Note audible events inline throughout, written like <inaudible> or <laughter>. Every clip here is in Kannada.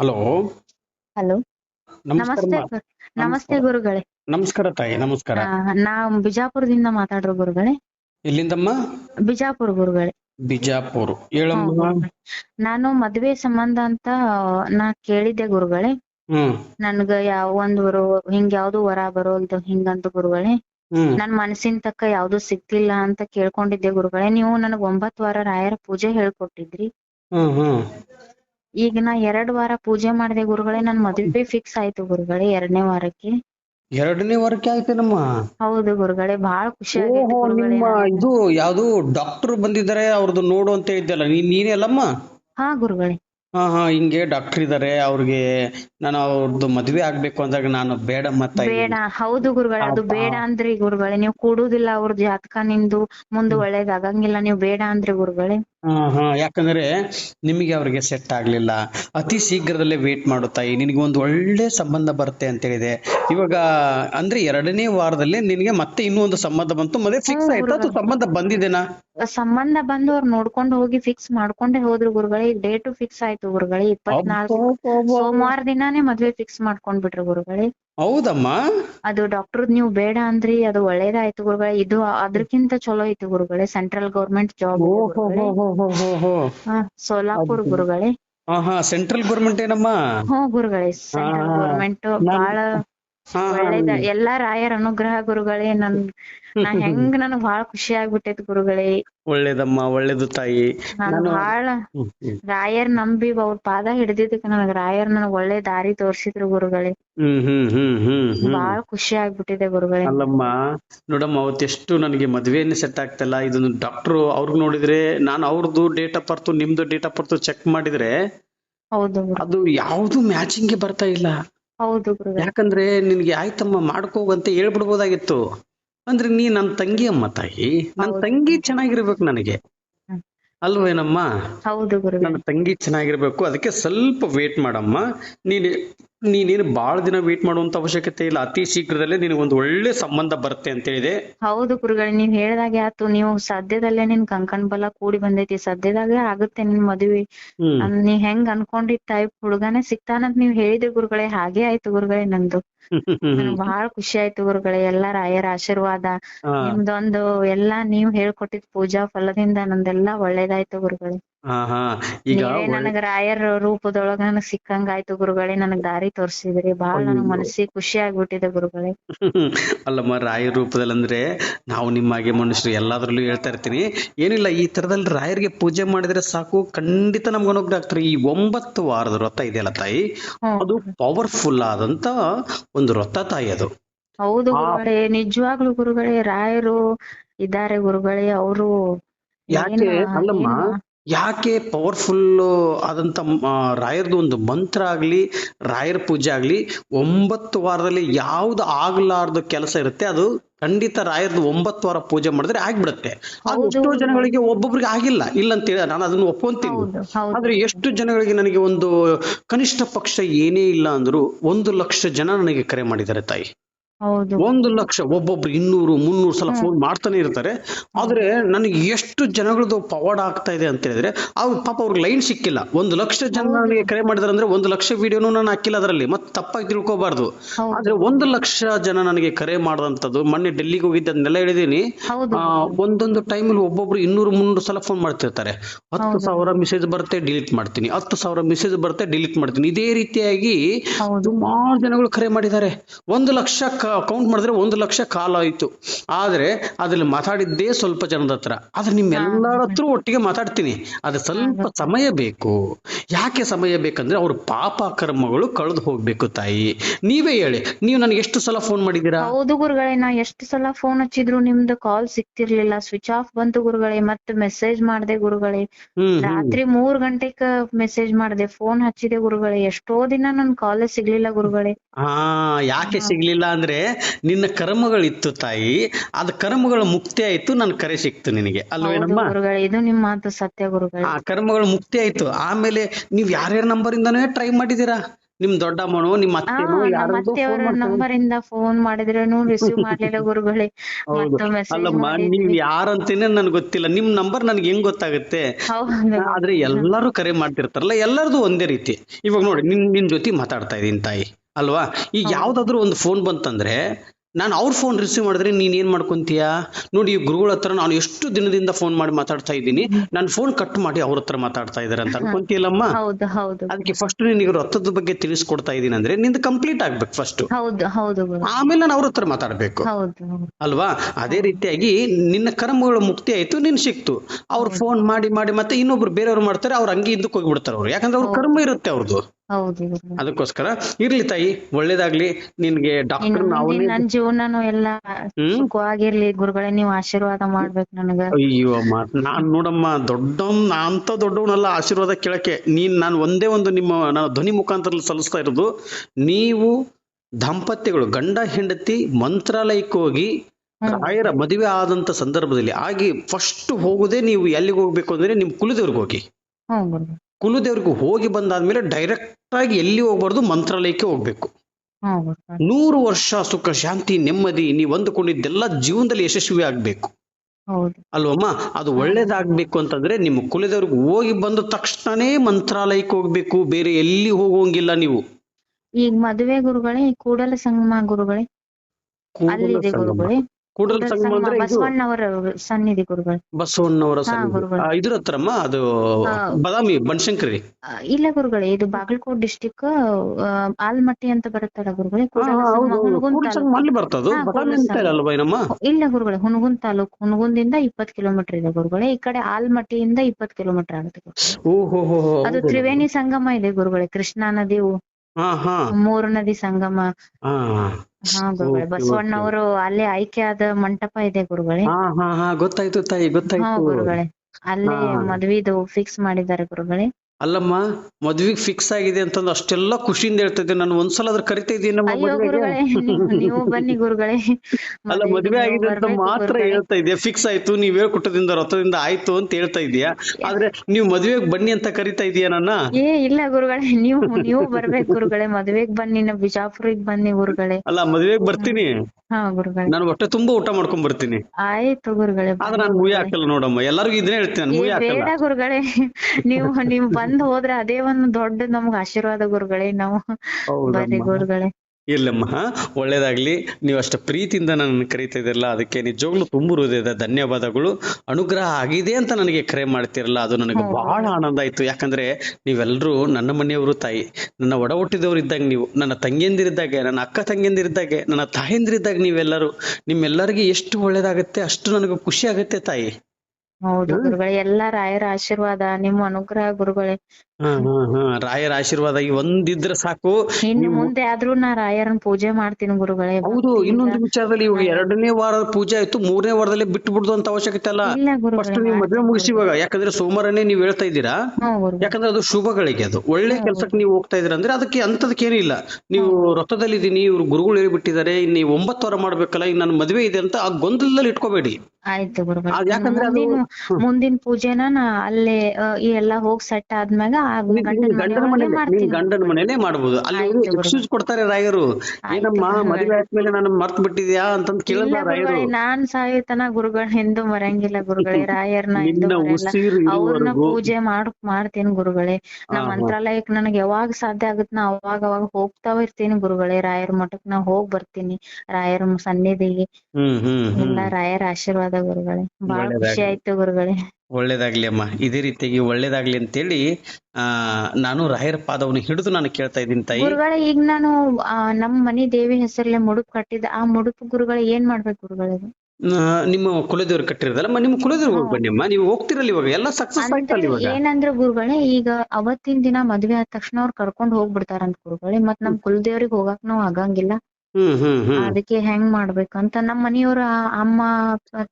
ಹಲೋ. ಹಲೋ. ನಮಸ್ತೆ ನಮಸ್ತೆ ಗುರುಗಳೇ. ನಮಸ್ಕಾರ ತಾಯಿ ನಮಸ್ಕಾರ. ಆ, ನಾ ಬಿಜಾಪುರದಿಂದ ಮಾತಾಡ್ರು ಗುರುಗಳೇ. ಎಲ್ಲಿಂದಮ್ಮ? ಬಿಜಾಪುರ ಗುರುಗಳೇ. ಬಿಜಾಪುರ. ಹೇಳಮ್ಮ. ನಾನು ಮದ್ವೆ ಸಂಬಂಧ ಅಂತ ನಾ ಕೇಳಿದ್ದೆ ಗುರುಗಳೇ. ನನ್ಗ ಯಾವ ಒಂದ್ ವರ ಹಿಂಗ್ ಯಾವ್ದು ವರ ಬರೋಲ್ದು ಹಿಂಗಂತ ಗುರುಗಳೇ. ನನ್ ಮನಸ್ಸಿನ ತಕ್ಕ ಯಾವ್ದು ಸಿಗ್ತಿಲ್ಲ ಅಂತ ಕೇಳ್ಕೊಂಡಿದ್ದೆ ಗುರುಗಳೇ. ನೀವು ನನಗ್ ಒಂಬತ್ತು ವಾರ ರಾಯರ ಪೂಜೆ ಹೇಳ್ಕೊಟ್ಟಿದ್ರಿ. ಈಗ ನಾ ಎರಡ್ ವಾರ ಪೂಜೆ ಮಾಡಿದೆ ಗುರುಗಳೇ ನನ್ ಮದ್ವೆ ಫಿಕ್ಸ್ ಆಯ್ತು ಗುರುಗಳೇ ಎರಡನೇ ವಾರಕ್ಕೆ. ಎರಡನೇ ವಾರಕ್ಕೆ ಆಯ್ತೇನಮ್ಮ ಹೌದು ಗುರುಗಳೇ ಬಹಳ ಖುಷಿ ಓಹೋ ನಿಮ್ಮ ಇದು ಯಾವ್ದು ಡಾಕ್ಟರ್ ಬಂದಿದ್ದಾರೆ ಅವ್ರದ್ದು ನೋಡು ಅಂತ ಇದ್ದಲ್ಲ ನೀನ್ ಅಲ್ಲಮ್ಮ? ಹಾ ಗುರುಗಳೇ. ಹಾ ಹಾ ಹಿಂಗೆ ಡಾಕ್ಟರ್ ಇದಾರೆ ಅವ್ರಿಗೆ ನಾನು ಅವ್ರದ್ದು ಮದ್ವೆ ಆಗ್ಬೇಕು ಅಂದಾಗ ನಾನು ಬೇಡ ತಾಯಿ. ಬೇಡ ಹೌದು ಗುರುಗಳೇ ಅದು ಬೇಡ ಅಂದ್ರಿ ಗುರುಗಳೇ ನೀವು ಕೂಡುದಿಲ್ಲ ಅವ್ರ ಜಾತಕ ನಿಮ್ದು ಮುಂದ್ ಒಳ್ಳೇದಾಗಂಗಿಲ್ಲ ನೀವು ಬೇಡ ಅಂದ್ರಿ ಗುರುಗಳೇ. ಹಾ ಹಾ. ಯಾಕಂದ್ರೆ ನಿಮಗೆ ಅವ್ರಿಗೆ ಸೆಟ್ ಆಗ್ಲಿಲ್ಲ. ಅತಿ ಶೀಘ್ರದಲ್ಲೇ ವೇಟ್ ಮಾಡು ತಾಯಿ. ನಿನಗೆ ಒಂದು ಒಳ್ಳೆ ಸಂಬಂಧ ಬರುತ್ತೆ ಅಂತ ಹೇಳಿದೆ. ಇವಾಗ ಅಂದ್ರೆ ಎರಡನೇ ವಾರದಲ್ಲಿ ನಿನಗೆ ಮತ್ತೆ ಇನ್ನೂ ಒಂದು ಸಂಬಂಧ ಬಂತು ಮದುವೆ ಫಿಕ್ಸ್ ಆಯ್ತು? ಸಂಬಂಧ ಬಂದಿದೆನಾ? ಸಂಬಂಧ ಬಂದು ಅವ್ರು ನೋಡ್ಕೊಂಡು ಹೋಗಿ ಫಿಕ್ಸ್ ಮಾಡ್ಕೊಂಡೇ ಹೋದ್ರು ಗುರುಗಳೇ. ಈಗ ಡೇಟು ಫಿಕ್ಸ್ ಆಯ್ತು ಗುರುಗಳೇ. ಇಪ್ಪತ್ನಾಲ್ಕು ಸೋಮವಾರ ದಿನಾನೇ ಮದ್ವೆ ಫಿಕ್ಸ್ ಮಾಡ್ಕೊಂಡ್ ಬಿಟ್ರು ಗುರುಗಳೇ. ಹೌದಮ್ಮ? ಅದು ಡಾಕ್ಟರ್ ನೀವು ಬೇಡ ಅಂದ್ರಿ ಅದು ಒಳ್ಳೇದಾಯ್ತು ಗುರುಗಳೇ. ಇದು ಅದ್ರಕ್ಕಿಂತ ಚಲೋ ಐತಿ ಗುರುಗಳೇ ಸೆಂಟ್ರಲ್ ಗೌರ್ಮೆಂಟ್ ಜಾಬ್ ಸೋಲಾಪುರ್ ಗುರುಗಳೇ. ಹಾ ಸೆಂಟ್ರಲ್ ಗೌರ್ಮೆಂಟ್ ಏನಮ್ಮ? ಹ್ಮ್ ಗುರುಗಳೇ ಸೆಂಟ್ರಲ್ ಗೌರ್ಮೆಂಟ್ ಬಾಳ. ಒಳ್ಳೇದ. ಎಲ್ಲಾ ರಾಯರ ಅನುಗ್ರಹ ಗುರುಗಳೇ ನನ್ ನಾ ಹೆಂಗ್ ನನಗ್ ಬಾಳ ಖುಷಿ ಆಗ್ಬಿಟ್ಟೈತಿ ಗುರುಗಳೇ. ಒಳ್ಳೇದಮ್ಮ ಒಳ್ಳೇದು ತಾಯಿ. ನಾನ್ ಬಾಳ. ರಾಯರ್ ನಂಬಿ ಅವ್ರ ಪಾದ ಹಿಡಿದಿದ್ದಕ್ಕೆ ನನಗ್ ರಾಯರ್ ನನಗ್ ಒಳ್ಳೆ ದಾರಿ ತೋರ್ಸಿದ್ರು ಗುರುಗಳೇ. ಬಾಳ ಖುಷಿ ಆಗ್ಬಿಟ್ಟಿದೆ ಗುರುಗಳೇ. ಅಲ್ಲಮ್ಮ ನೋಡಮ್ಮ ಅವತ್ತೆಷ್ಟು ನನಗೆ ಮದ್ವೆಯನ್ನ ಸೆಟ್ ಆಗ್ತಲ್ಲ. ಇದನ್ನು ಡಾಕ್ಟ್ರು ಅವ್ರಗ್ ನೋಡಿದ್ರೆ ನಾನು ಅವ್ರದ್ದು ಡೇಟ್ ಆಫ್ ಬರ್ತು ನಿಮ್ದು ಡೇಟ್ ಆಫ್ ಬರ್ತು ಚೆಕ್ ಮಾಡಿದ್ರೆ ಹೌದು ಅದು ಯಾವುದು ಮ್ಯಾಚಿಂಗ್ ಬರ್ತಾ ಇಲ್ಲ. ಹೌದು ಯಾಕಂದ್ರೆ ನಿನ್ಗೆ ಆಯ್ತಮ್ಮ ಮಾಡ್ಕೋಗಂತ ಹೇಳ್ಬಿಡ್ಬೋದಾಗಿತ್ತು. ಅಂದ್ರೆ ನೀ ನನ್ ತಂಗಿ ಅಮ್ಮ ತಾಯಿ. ನನ್. ತಂಗಿ ಚೆನ್ನಾಗಿರ್ಬೇಕು ನನಗೆ. ಅಲ್ವೇನಮ್ಮ? ಹೌದು ನನ್ನ ತಂಗಿ ಚೆನ್ನಾಗಿರ್ಬೇಕು. ಅದಕ್ಕೆ ಸ್ವಲ್ಪ ವೇಟ್ ಮಾಡಮ್ಮ. ನೀನು ನೀನೇನು ಬಹಳ ದಿನ ವೇಟ್ ಮಾಡುವಂತ ಅವಶ್ಯಕತೆ ಇಲ್ಲ. ಅತಿ ಶೀಘ್ರದಲ್ಲೇ ನಿನಗೆ ಒಂದು ಒಳ್ಳೆ ಸಂಬಂಧ ಬರುತ್ತೆ ಅಂತ ಹೇಳಿದೆ. ಹೌದು ಗುರುಗಳೇ ನೀವ್ ಹೇಳ್ದಾಗೆ ಆತು ನೀವು ಸದ್ಯದಲ್ಲೇ ನಿನ್ ಕಂಕಣ್ ಬಲ ಕೂಡಿ ಬಂದೈತಿ. ಸದ್ಯದಾಗ ಆಗುತ್ತೆ ನಿನ್ ಮದುವೆ. ಹ್ಮ್. ಅನ್- ನೀ ಹೆಂಗ್ ಅನ್ಕೊಂಡಿದ್ ಟೈಪ್ ಹುಡುಗನೇ ಸಿಗ್ತಾನಂತ ನೀವ್ ಹೇಳಿದ್ರಿ ಗುರುಗಳೇ. ಹಾಗೆ ಆಯ್ತು ಗುರುಗಳೇ ನಂದು. ನನಗ್ <laughs> ಬಹಳ ಖುಷಿ ಆಯ್ತು ಗುರುಗಳೇ. ಎಲ್ಲಾ ರಾಯರ ಆಶೀರ್ವಾದ ಹಾ. ನಿಮ್ದೊಂದು ಎಲ್ಲಾ ನೀವ್ ಹೇಳ್ಕೊಟ್ಟಿದ್ ಪೂಜಾ ಫಲದಿಂದ ನಂದೆಲ್ಲಾ ಒಳ್ಳೇದಾಯ್ತು ಗುರುಗಳೇ. ಈಗ ನನಗ ರಾಯರ ರೂಪದೊಳಗ ನನಗ್ ಸಿಕ್ಕಂಗ ಆಯ್ತು ಗುರುಗಳೇ ನನಗ್ ದಾರಿ ತೋರ್ಸಿದ್ರಿ. ಬಹಳ ನನಗ್. ಮನಸ್ಸಿಗೆ ಖುಷಿ ಆಗ್ಬಿಟ್ಟಿದೆ ಗುರುಗಳೇ. ಅಲ್ಲಮ್ಮ ರಾಯ ರೂಪದಲ್ಲಿ ಅಂದ್ರೆ ನಾವು ನಿಮ್ಮಾಗೆ ಮನುಷ್ಯರು ಎಲ್ಲಾದ್ರಲ್ಲೂ ಹೇಳ್ತಾ ಇರ್ತೀನಿ. ಏನಿಲ್ಲ ಈ ತರದಲ್ಲಿ ರಾಯರಿಗೆ ಪೂಜೆ ಮಾಡಿದ್ರೆ ಸಾಕು. ಖಂಡಿತ ನಮ್ಗೆ ಅನುಗ್ರಹ ಆಗ್ತಾರೆ ಈ ಒಂಬತ್ತು ವಾರದ ವ್ರತ ಇದೆಯಲ್ಲ ತಾಯಿ? ಅದು ಪವರ್ಫುಲ್ ಆದಂತ ಒಂದು ವ್ರತ ತಾಯಿ ಅದು. ಹೌದು ಗುರುಗಳೇ ನಿಜವಾಗ್ಲು ಗುರುಗಳೇ ರಾಯರು ಇದ್ದಾರೆ ಗುರುಗಳೇ ಅವರು ಯಾಕೆ? ಅಲ್ಲಮ್ಮ ಯಾಕೆ ಪವರ್ಫುಲ್ ಆದಂತ ರಾಯರದು ಒಂದು ಮಂತ್ರ ಆಗಲಿ ರಾಯರ ಪೂಜೆ ಆಗಲಿ ಒಂಬತ್ತು ವಾರದಲ್ಲಿ ಯಾವುದು ಆಗ್ಲಾರ್ದ ಕೆಲಸ ಇರುತ್ತೆ ಅದು ಖಂಡಿತ ರಾಯರ್ದು ಒಂಬತ್ತು ವಾರ ಪೂಜೆ ಮಾಡಿದ್ರೆ ಆಗ್ಬಿಡುತ್ತೆ. ಅದು ಎಷ್ಟೋ ಜನಗಳಿಗೆ ಒಬ್ಬೊಬ್ರಿಗೆ ಆಗಿಲ್ಲ. ಇಲ್ಲ ಅಂತ ಹೇಳಿ ನಾನು ಅದನ್ನ ಒಪ್ಕೊಂತೀನಿ ಆದ್ರೆ ಎಷ್ಟು ಜನಗಳಿಗೆ ನನಗೆ ಒಂದು ಕನಿಷ್ಠ ಪಕ್ಷ ಏನೇ ಇಲ್ಲ ಅಂದ್ರು ಒಂದು ಲಕ್ಷ ಜನ ನನಗೆ ಕರೆ ಮಾಡಿದ್ದಾರೆ ತಾಯಿ. ಒಂದು ಲಕ್ಷ ಒಬ್ಬೊಬ್ರು ಇನ್ನೂರು ಮುನ್ನೂರು ಸಲ ಫೋನ್ ಮಾಡ್ತಾನೆ ಇರ್ತಾರೆ. ಆದ್ರೆ ನನಗೆ ಎಷ್ಟು ಜನಗಳದ್ದು ಪವಾಡ ಆಗ್ತಾ ಇದೆ ಅಂತ ಹೇಳಿದ್ರೆ ಅವ್ರು ಪಾಪ ಅವ್ರಿಗೆ ಲೈನ್ ಸಿಕ್ಕಿಲ್ಲ. ಒಂದು ಲಕ್ಷ ಜನ ನನಗೆ ಕರೆ ಮಾಡಿದಾರೆ ಅಂದ್ರೆ ಒಂದು ಲಕ್ಷ ವಿಡಿಯೋನು ನಾನು ಹಾಕಿಲ್ಲ ಅದರಲ್ಲಿ. ಮತ್ತೆ ತಪ್ಪಾಗಿ ತಿಳ್ಕೊಬಾರ್ದು. ಆದ್ರೆ ಒಂದು ಲಕ್ಷ ಜನ ನನಗೆ ಕರೆ ಮಾಡಿದಂತದ್ದು ಮೊನ್ನೆ ಡೆಲ್ಲಿಗೆ ಹೋಗಿದ್ದೆ ಅದನ್ನೆಲ್ಲ ಹೇಳಿದೀನಿ ಒಂದೊಂದು ಟೈಮಲ್ಲಿ ಒಬ್ಬೊಬ್ರು ಇನ್ನೂರು ಮುನ್ನೂರು ಸಲ ಫೋನ್ ಮಾಡ್ತಿರ್ತಾರೆ. ಹತ್ತು. ಸಾವಿರ ಮೆಸೇಜ್ ಬರುತ್ತೆ ಡಿಲೀಟ್ ಮಾಡ್ತೀನಿ. ಹತ್ತು ಸಾವಿರ ಮೆಸೇಜ್ ಬರುತ್ತೆ ಡಿಲೀಟ್ ಮಾಡ್ತೀನಿ. ಇದೇ ರೀತಿಯಾಗಿ ಸುಮಾರು ಜನಗಳು ಕರೆ ಮಾಡಿದ್ದಾರೆ. ಒಂದು ಲಕ್ಷ ಕೌಂಟ್ ಮಾಡಿದ್ರೆ ಒಂದು ಲಕ್ಷ ಕಾಲ ಆಯ್ತು. ಆದ್ರೆ ಅದ್ರಲ್ಲಿ ಮಾತಾಡಿದ್ದೇ ಸ್ವಲ್ಪ ಜನದ ಹತ್ರ. ಆದ್ರೆ ನಿಮ್ಮೆಲ್ಲರ ಹತ್ರ ಒಟ್ಟಿಗೆ ಮಾತಾಡ್ತೀನಿ. ಅದು ಸ್ವಲ್ಪ ಸಮಯ ಬೇಕು. ಯಾಕೆ ಸಮಯ ಬೇಕಂದ್ರೆ ಅವ್ರ ಪಾಪ ಕರ್ಮಗಳು ಕಳೆದು ಹೋಗ್ಬೇಕು ತಾಯಿ. ನೀವೇ ಹೇಳಿ ನೀವು ನನಗೆ ಎಷ್ಟು ಸಲ ಫೋನ್ ಮಾಡಿದ್ದೀರಾ? ಹೌದು ಗುರುಗಳೇ ನಾ ಎಷ್ಟು ಸಲ ಫೋನ್ ಹಚ್ಚಿದ್ರು ನಿಮ್ದು ಕಾಲ್ ಸಿಕ್ತಿರ್ಲಿಲ್ಲ ಸ್ವಿಚ್ ಆಫ್ ಬಂತು ಗುರುಗಳೇ ಮತ್ತೆ ಮೆಸೇಜ್ ಮಾಡ್ದೆ ಗುರುಗಳೇ. ರಾತ್ರಿ ಮೂರ್ ಗಂಟೆಕ ಮೆಸೇಜ್ ಮಾಡ್ದೆ ಫೋನ್ ಹಚ್ಚಿದೆ ಗುರುಗಳೇ. ಎಷ್ಟೋ ದಿನ ನನ್ ಕಾಲೇ ಸಿಗ್ಲಿಲ್ಲ ಗುರುಗಳೇ. ಹಾ ಯಾಕೆ ಸಿಗ್ಲಿಲ್ಲ ಅಂದ್ರೆ ನಿನ್ನ ಕರ್ಮಗಳಿತ್ತು ತಾಯಿ ಅದ್ ಕರ್ಮಗಳ ಮುಕ್ತಿ ಆಯ್ತು ನನ್ ಕರೆ ಸಿಕ್ತು ನಿನಗೆ. ಅಲ್ವೇನಮ್ಮ ಇದು ನಿಮ್ಮ ಮಾತು ಸತ್ಯ ಗುರುಗಳೇ. ಆ ಕರ್ಮಗಳು ಮುಕ್ತಿ ಆಯ್ತು. ಆಮೇಲೆ ನೀವ್ ಯಾರ್ಯಾರ ನಂಬರ್ ಇಂದಾನೇ ಟ್ರೈ ಮಾಡಿದೀರಾ ನಿಮ್ ದೊಡ್ಡಮ್ಮನೋ ನಿಮ್ಮ ಅತ್ತೆನೋ ನಂಬರ್ ಇಂದ ಫೋನ್ ಮಾಡಿದ್ರೇನು ರಿಸೀವ್ <laughs> ಮಾಡ್ಲಿಲ್ಲ ಗುರುಗಳೇ. ಅಲ್ಲಮ್ಮ ನೀವ್ ಯಾರ ಯಾರಂತೇನೆ ನನ್ಗೆ ಗೊತ್ತಿಲ್ಲ. ನಿಮ್ ನಂಬರ್ ನನ್ಗೆ ಹೆಂಗ್ ಗೊತ್ತಾಗುತ್ತೆ? ಆದ್ರೆ ಎಲ್ಲರೂ ಕರೆ ಮಾಡ್ತಿರ್ತಾರಲ್ಲ ಎಲ್ಲರದು ಒಂದೇ ರೀತಿ. ಇವಾಗ ನೋಡಿ ನಿನ್ ನಿನ್ ಜೊತೆ ಮಾತಾಡ್ತಾ ಇದೀನಿ ತಾಯಿ. ಅಲ್ವಾ? ಈಗ ಯಾವ್ದಾದ್ರು ಒಂದು ಫೋನ್ ಬಂತಂದ್ರೆ ನಾನು ಅವ್ರ ಫೋನ್ ರಿಸೀವ್ ಮಾಡಿದ್ರೆ ನೀನ್ ಏನ್ ಮಾಡ್ಕೊಂತೀಯ? ನೋಡಿ ಈ ಗುರುಗಳ ಹತ್ರ ನಾನು ಎಷ್ಟು ದಿನದಿಂದ ಫೋನ್ ಮಾಡಿ ಮಾತಾಡ್ತಾ ಇದ್ದೀನಿ. ನಾನು ಫೋನ್ ಕಟ್ ಮಾಡಿ ಅವ್ರ ಹತ್ರ ಮಾತಾಡ್ತಾ ಇದಾರೆ ಅಂತ ಅನ್ಕೊಂತೀಯಲ್ಲಮ್ಮ? ಅದಕ್ಕೆ ಫಸ್ಟ್ ನಿನಗೆ ರಥದ ಬಗ್ಗೆ ತಿಳಿಸ್ಕೊಡ್ತಾ ಇದೀನಿ ಅಂದ್ರೆ ನಿಂದ ಕಂಪ್ಲೀಟ್ ಆಗ್ಬೇಕು ಫಸ್ಟ್ ಆಮೇಲೆ ನಾನು ಅವ್ರ ಹತ್ರ ಮಾತಾಡ್ಬೇಕು. ಅಲ್ವಾ? ಅದೇ ರೀತಿಯಾಗಿ ನಿನ್ನ ಕರ್ಮಗಳ ಮುಕ್ತಿ ಆಯ್ತು ನಿನ್ ಸಿಕ್ತು. ಅವ್ರು ಫೋನ್ ಮಾಡಿ ಮಾಡಿ ಮತ್ತೆ ಇನ್ನೊಬ್ರು ಬೇರೆಯವ್ರು ಮಾಡ್ತಾರೆ ಅವ್ರ ಹಂಗೆ ಹಿಂದಕ್ಕೆ ಹೋಗ್ಬಿಡ್ತಾರೆ ಅವ್ರು. ಯಾಕಂದ್ರೆ ಅವ್ರ ಕರ್ಮ ಇರುತ್ತೆ ಅವ್ರದ್ದು ಅದಕ್ಕೋಸ್ಕರ ಇರ್ಲಿ ತಾಯಿ ಒಳ್ಳೇದಾಗ್ಲಿ. ನಿನ್ಗೆ ಡಾಕ್ಟರ್ ನನ್ ಜೀವನನು ಎಲ್ಲ ಸುಖವಾಗಿರ್ಲಿ ಗುರುಗಳೇ ನೀವು ಆಶೀರ್ವಾದ ಮಾಡ್ಬೇಕು ನನಗ. ಅಯ್ಯೋ ನಾನ್ ನೋಡಮ್ಮ ದೊಡ್ಡವನ್ ಅಂತ ದೊಡ್ಡವನಲ್ಲ ಆಶೀರ್ವಾದ ಕೇಳಕ್ಕೆ. ನೀನ್ ನಾನ್ ಒಂದೇ ಒಂದು ನಿಮ್ಮ ನಾನು ಧ್ವನಿ ಮುಖಾಂತರ ಸಲ್ಲಿಸ್ತಾ ಇರೋದು ನೀವು ದಂಪತಿಗಳು ಗಂಡ ಹೆಂಡತಿ ಮಂತ್ರಾಲಯಕ್ಕೆ ಹೋಗಿ ರಾಯರ ಮದುವೆ ಆದಂತ ಸಂದರ್ಭದಲ್ಲಿ ಆಗಿ ಫಸ್ಟ್ ಹೋಗುದೇ ನೀವು ಎಲ್ಲಿಗೆ ಹೋಗ್ಬೇಕು ಅಂದ್ರೆ ನಿಮ್ ಕುಲದೇವ್ರಿಗೆ ಹೋಗಿ. ಕುಲದೇವ್ರಿಗೆ ಹೋಗಿ ಬಂದಾದ್ಮೇಲೆ ಡೈರೆಕ್ಟ್ ಆಗಿ ಎಲ್ಲಿ ಹೋಗ್ಬಾರ್ದು? ಮಂತ್ರಾಲಯಕ್ಕೆ ಹೋಗ್ಬೇಕು. ನೂರು ವರ್ಷ ಸುಖ ಶಾಂತಿ ನೆಮ್ಮದಿ ನೀವು ಅಂದುಕೊಂಡಿದ್ದೆಲ್ಲ ಜೀವನದಲ್ಲಿ ಯಶಸ್ವಿ ಆಗ್ಬೇಕು. ಹೌದು. ಅಲ್ವಮ್ಮ? ಅದು ಒಳ್ಳೇದಾಗ್ಬೇಕು ಅಂತಂದ್ರೆ ನಿಮ್ಮ ಕುಲದೇವ್ರಿಗೆ ಹೋಗಿ ಬಂದ ತಕ್ಷಣನೇ ಮಂತ್ರಾಲಯಕ್ಕೆ ಹೋಗ್ಬೇಕು. ಬೇರೆ ಎಲ್ಲಿ ಹೋಗೋಂಗಿಲ್ಲ ನೀವು. ಈಗ ಮದುವೆ ಗುರುಗಳೇ ಕೂಡಲ ಸಂಗಮ. ಗುರುಗಳೇ? ಕೂಡಲ ಸಂಗಮ ಅಂದ್ರೆ ಬಸವಣ್ಣವರ ಸನ್ನಿಧಿ ಗುರುಗಳು. ಬಸವಣ್ಣವರ ಸನ್ನಿಧಿ. ಇದ್ರ ಹತ್ರಮ್ಮ ಅದು ಬದಾಮಿ ಬನಶಂಕರಿ. ಇಲ್ಲ ಗುರುಗಳೇ ಇದು ಬಾಗಲಕೋಟ್ ಡಿಸ್ಟಿಕ್ ಆಲ್ಮಟ್ಟಿ ಅಂತ ಬರುತ್ತಲ್ಲ ಗುರುಗಳೇ ಅಲ್ಲಿ ಬರ್ತದು. ಇಲ್ಲ ಗುರುಗಳೇ ಹುನಗುಂದ್ ತಾಲೂಕು ಹುನಗುಂದಿಂದ ಇಪ್ಪತ್ ಕಿಲೋಮೀಟರ್ ಇದೆ ಗುರುಗಳೇ. ಈ ಕಡೆ ಆಲ್ಮಟ್ಟಿಯಿಂದ ಇಪ್ಪತ್ ಕಿಲೋಮೀಟರ್ ಆಗುತ್ತೆ ಅದು ತ್ರಿವೇಣಿ ಸಂಗಮ ಇದೆ ಗುರುಗಳೇ ಕೃಷ್ಣಾ ನದಿ ಮೂರು ನದಿ ಸಂಗಮ ಹಾ. ಗುರುಗಳೇ. ಬಸವಣ್ಣವರು ಅಲ್ಲೇ ಆಯ್ಕೆ ಆದ ಮಂಟಪ ಇದೆ ಗುರುಗಳೇ. ಗೊತ್ತಾಯ್ತು ತಾಯಿ ಗೊತ್ತಾಯ್ತು. ಗುರುಗಳೇ. ಅಲ್ಲೇ ಮದ್ವಿದು ಫಿಕ್ಸ್ ಮಾಡಿದ್ದಾರೆ ಗುರುಗಳೇ. ಅಲ್ಲಮ್ಮ ಮದ್ವಿಗ್ ಫಿಕ್ಸ್ ಆಗಿದೆ ಅಂತಂದು ಅಷ್ಟೆಲ್ಲ ಖುಷಿಯಿಂದ ಹೇಳ್ತಿದ್ದೆ. ನಾನು ಒಂದ್ಸಲ ಅದ್ರ ಕರಿತಾ ಗುರುಗಳೇ ನೀವು ಬನ್ನಿ ಗುರುಗಳೇ. <laughs> ಅಲ್ಲ ಮದ್ವೆ ಆಗಿದೆ ಅಂತ ಮಾತ್ರ ಹೇಳ್ತಾ ಇದೆಯಾ ಫಿಕ್ಸ್ ಆಯ್ತು ನೀವ್ ಹೇಳ್ಕೊಟ್ಟದಿಂದ ರಥದಿಂದ ಆಯ್ತು ಅಂತ ಹೇಳ್ತಾ ಇದೀಯಾ ಆದ್ರೆ ನೀವು ಮದ್ವೆಗ್ ಬನ್ನಿ ಅಂತ ಕರಿತಾ ಇದೀಯಾ ನನ್ನ? ಏ ಇಲ್ಲ ಗುರುಗಳೇ ನೀವು ನೀವು ಬರ್ಬೇಕು ಗುರುಗಳೇ. ಮದ್ವೆಗ್ ಬನ್ನಿ ನಾ ಬಿಜಾಪುರಿಗೆ ಬನ್ನಿ ಗುರುಗಳೇ. ಅಲ್ಲ ಮದ್ವೆಗ್ ಬರ್ತೀನಿ. ನಾನು ಹೊಟ್ಟೆ ತುಂಬಾ ಊಟ ಮಾಡ್ಕೊಂಡ್ ಬರ್ತೀನಿ. ಆಯ್ತು ಗುರುಗಳೇ ಆದ್ರೆ ನಾನು ಮುಯಿ ಗುರುಗಳೇ. ಹಾಕಲ್ಲ ನೋಡಮ್ಮ. ಎಲ್ಲರಿಗೂ ಇದನ್ನೇ ಹೇಳ್ತೀನಿ ನಾನು ಮುಯಿ ಹಾಕಲ್ಲ. ಗುರುಗಳೇ. ನೀವು ನೀವ್ ಬಂದ್ ಹೋದ್ರೆ ಅದೇ ಒಂದು ದೊಡ್ಡ ನಮ್ಗ ಆಶೀರ್ವಾದ ಗುರುಗಳೇ ನಾವು. ಬರ್ರಿ ಗುರುಗಳೇ. ಇಲ್ಲಮ್ಮ ಒಳ್ಳೇದಾಗ್ಲಿ. ನೀವು ಅಷ್ಟು ಪ್ರೀತಿಯಿಂದ ನನ್ನ ಕರೀತಾ ಇದ್ದಿರಲ್ಲ ಅದಕ್ಕೆ ನಿಜವಾಗ್ಲೂ ತುಂಬ ಹೃದಯದ ಧನ್ಯವಾದಗಳು. ಅನುಗ್ರಹ ಆಗಿದೆ ಅಂತ ನನಗೆ ಕರೆ ಮಾಡ್ತಿರಲ್ಲ ಅದು ನನಗೆ ಬಹಳ ಆನಂದ ಆಯ್ತು. ಯಾಕಂದ್ರೆ ನೀವೆಲ್ಲರೂ ನನ್ನ ಮನೆಯವರು ತಾಯಿ ನನ್ನ ಒಡ ಹುಟ್ಟಿದವರು ಇದ್ದಾಗ ನೀವು ನನ್ನ ತಂಗಿಯಂದಿರಿದ್ದಾಗೆ ನನ್ನ ಅಕ್ಕ ತಂಗಿಯಂದಿರಿದ್ದಾಗೆ ನನ್ನ ತಾಯಂದಿರಿದ್ದಾಗ ನೀವೆಲ್ಲರೂ ನಿಮ್ಮೆಲ್ಲರಿಗೆ ಎಷ್ಟು ಒಳ್ಳೇದಾಗುತ್ತೆ ಅಷ್ಟು ನನಗೆ ಖುಷಿ ಆಗುತ್ತೆ ತಾಯಿ. ಹೌದು ಗುರುಗಳೇ ಎಲ್ಲಾ ರಾಯರ ಆಶೀರ್ವಾದ ನಿಮ್ಮ ಅನುಗ್ರಹ ಗುರುಗಳೇ. ರಾಯರ ಆಶೀರ್ವಾದ ಈ ಒಂದಿದ್ರೆ ಸಾಕು. ಇನ್ನು ಮುಂದೆ ಆದ್ರೂ ನಾ ರಾಯರನ್ ಪೂಜೆ ಮಾಡ್ತೀನಿ ಗುರುಗಳೇ. ಹೌದು ಇನ್ನೊಂದು ವಿಚಾರದಲ್ಲಿ ಇವಾಗ ಎರಡನೇ ವಾರ ಪೂಜೆ ಆಯ್ತು ಮೂರನೇ ವಾರದಲ್ಲಿ ಬಿಟ್ಟು ಬಿಡುದು ಅಂತ ಅವಶ್ಯಕತೆ ಅಲ್ಲ. ಫಸ್ಟ್ ನೀವು ಮದುವೆ ಮುಗಿಸಿ ಇವಾಗ ಯಾಕಂದ್ರೆ ಸೋಮವಾರನೇ ನೀವು ಹೇಳ್ತಾ ಇದ್ದೀರಾ? ಯಾಕಂದ್ರೆ ಅದು ಶುಭಗಳಿಗೆ ಅದು. ಒಳ್ಳೆ ಕೆಲಸಕ್ಕೆ ನೀವು ಹೋಗ್ತಾ ಇದೀರ ಅಂದ್ರೆ ಅದಕ್ಕೆ ಅಂತದಕ್ಕೆ ಏನಿಲ್ಲ ನೀವು ರಥದಲ್ಲಿ ಇದೀನಿ ಇವ್ರು ಗುರುಗಳು ಹೇಳ್ಬಿಟ್ಟಿದ್ದಾರೆ ಇನ್ನು ನೀವು ಒಂಬತ್ತು ವಾರ ಮಾಡ್ಬೇಕಲ್ಲ ಇನ್ನು ನನ್ನ ಮದುವೆ ಇದೆ ಅಂತ ಆ ಗೊಂದಲದಲ್ಲಿ ಇಟ್ಕೋಬೇಡಿ. ಆಯ್ತು ಗುರುಗಳೇ. ಮುಂದಿನ ಪೂಜೆನ ನಾ ಅಲ್ಲೇ ಈ ಎಲ್ಲಾ ಹೋಗಿ ಸೆಟ್ ಆದ್ಮೇಲೆ ಗಂಡನ ಮನೇಲೆ ಮಾಡ್ಬೋದು. ಅಲ್ಲಿ ಎಕ್ಸ್ಕ್ಯೂಸ್ ಕೊಡ್ತಾರೆ ರಾಯರು. ಏನಮ್ಮ ಮದುವೆ ಆದ್ಮೇಲೆ ನಾನು ಮರ್ತ್ ಬಿಟ್ಟಿದ್ಯಾ ಅಂತಂದ್ ಕೇಳಲ್ಲ ರಾಯರು. ನಾನ್ ಸಾಯೋತನ ಗುರುಗಳ ಹಿಂದೂ ಮರಂಗಿಲ್ಲ ಗುರುಗಳೇ <laughs> ರಾಯರ್ನ ಅವ್ರನ್ನ ಪೂಜೆ ಮಾಡ್ ಮಾಡ್ತೀನಿ ಗುರುಗಳೇ. ನಮ್ಮ ಮಂತ್ರಾಲಯಕ್ ನನಗ್ ಯಾವಾಗ ಸಾಧ್ಯ ಆಗತ್ ನಾ ಅವಾಗ ಅವಾಗ ಹೋಗ್ತಾವ ಇರ್ತೀನಿ ಗುರುಗಳೇ. ರಾಯರ್ ಮಠಕ್ ನಾ ಹೋಗ್ ಬರ್ತೀನಿ. ರಾಯರ್ ಸನ್ನಿಧಿಗೆ. ಎಲ್ಲಾ ರಾಯರ ಆಶೀರ್ವಾದ ಗುರುಗಳೇ. ಬಹಳ ಖುಷಿ ಆಯ್ತು ಗುರುಗಳೇ. ಒಳ್ಳೇದಾಗ್ಲಿ ಅಮ್ಮ. ಇದೇ ರೀತಿಯಾಗಿ ಒಳ್ಳೇದಾಗ್ಲಿ ಅಂತೇಳಿ ಆ ನಾನು ರಾಯರ ಪಾದವನ್ನು ಹಿಡಿದು ನಾನು ಕೇಳ್ತಾ ಇದ್ದೀನಿ ತಾಯಿ. ಗುರುಗಳೇ ಈಗ ನಾನು ಆ ನಮ್ ಮನಿ ದೇವಿ ಹೆಸರಲ್ಲೇ ಮುಡುಪ್ ಕಟ್ಟಿದ ಆ ಮುಡುಪು ಗುರುಗಳೇ ಏನ್ ಮಾಡ್ಬೇಕು ಗುರುಗಳೇ? ಆ, ನಿಮ್ಮ ಕುಲದೇವ್ರು ಕಟ್ಟಿರೋದಲ್ಲ? ನಿಮ್ಮ ಕುಲದೇವ್ರಿಗೆ ಹೋಗಿ ಬನ್ನಿ ಅಮ್ಮ. ನೀವು ಹೋಗ್ತಿರಲ್ಲ ಇವಾಗ. ಎಲ್ಲ ಸಕ್ಸಸ್ ಅಂದ್ರೆ ಆಯ್ತಲ್ಲ ಇವಾಗ. ಏನಂದ್ರೆ ಗುರುಗಳೇ ಈಗ ಅವತ್ತಿನ ದಿನ ಮದ್ವೆ ಆದ ತಕ್ಷಣ ಅವ್ರ ಕರ್ಕೊಂಡ್ ಹೋಗ್ಬಿಡ್ತಾರಂತ ಗುರುಗಳೇ. ಮತ್ ನಮ್ ಕುಲದೇವ್ರಿಗೆ ಹೋಗಾಕ್ ನಾವ್ ಆಗಂಗಿಲ್ಲ. ಹ್ಮ್ ಹ್ಮ್ ಹ್ಮ್. ಅದಕ್ಕೆ ಹೆಂಗ್ ಮಾಡ್ಬೇಕಂತ ನಮ್ ಮನಿಯವ್ರ ಅಮ್ಮ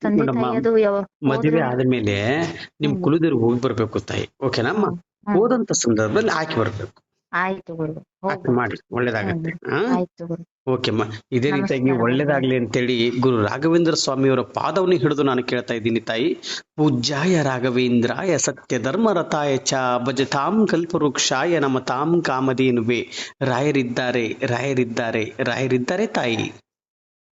ತಂದೆ ನೋಡಮ್ಮ ತಾಯಿ ಅದು ಯಾವ ಮದುವೆ ಹೋದ್ರು ಆದ್ಮೇಲೆ ನಿಮ್ ಕುಲದೇವ್ರಿಗೆ ಹೋಗಿ ಬರ್ಬೇಕು ತಾಯಿ. ಓಕೆನಾ? ಅಮ್ಮ? ಹ್ಮ್. ಹೋದಂತ ಸಂದರ್ಭದಲ್ಲಿ ಹಾಕಿ ಬರ್ಬೇಕು. ಆಯ್ತು ಗುರು. ಅಷ್ಟ್ ಮಾಡಿ ಒಳ್ಳೇದಾಗತ್ತೆ. ಹಾ ಆಯ್ತು ಗುರು. ಓಕೆಮ್ಮ ಇದೇ ರೀತಿಯಾಗಿ. ಒಳ್ಳೇದಾಗ್ಲಿ ಅಂತೇಳಿ ಗುರು ರಾಘವೇಂದ್ರ ಸ್ವಾಮಿಯವರ ಪಾದವನ್ನು ಹಿಡಿದು ನಾನು ಕೇಳ್ತಾ ಇದ್ದೀನಿ ತಾಯಿ. ಪೂಜ್ಯಾಯ ರಾಘವೇಂದ್ರಾಯ ಸತ್ಯ ಧರ್ಮ ರಥಾಯ ಚ ಭಜತಾಂ ಕಲ್ಪವೃಕ್ಷಾಯ ನಮತಾಂ ಕಾಮಧೇನುವೆ. ರಾಯರಿದ್ದಾರೆ ರಾಯರಿದ್ದಾರೆ ರಾಯರಿದ್ದಾರೆ ತಾಯಿ.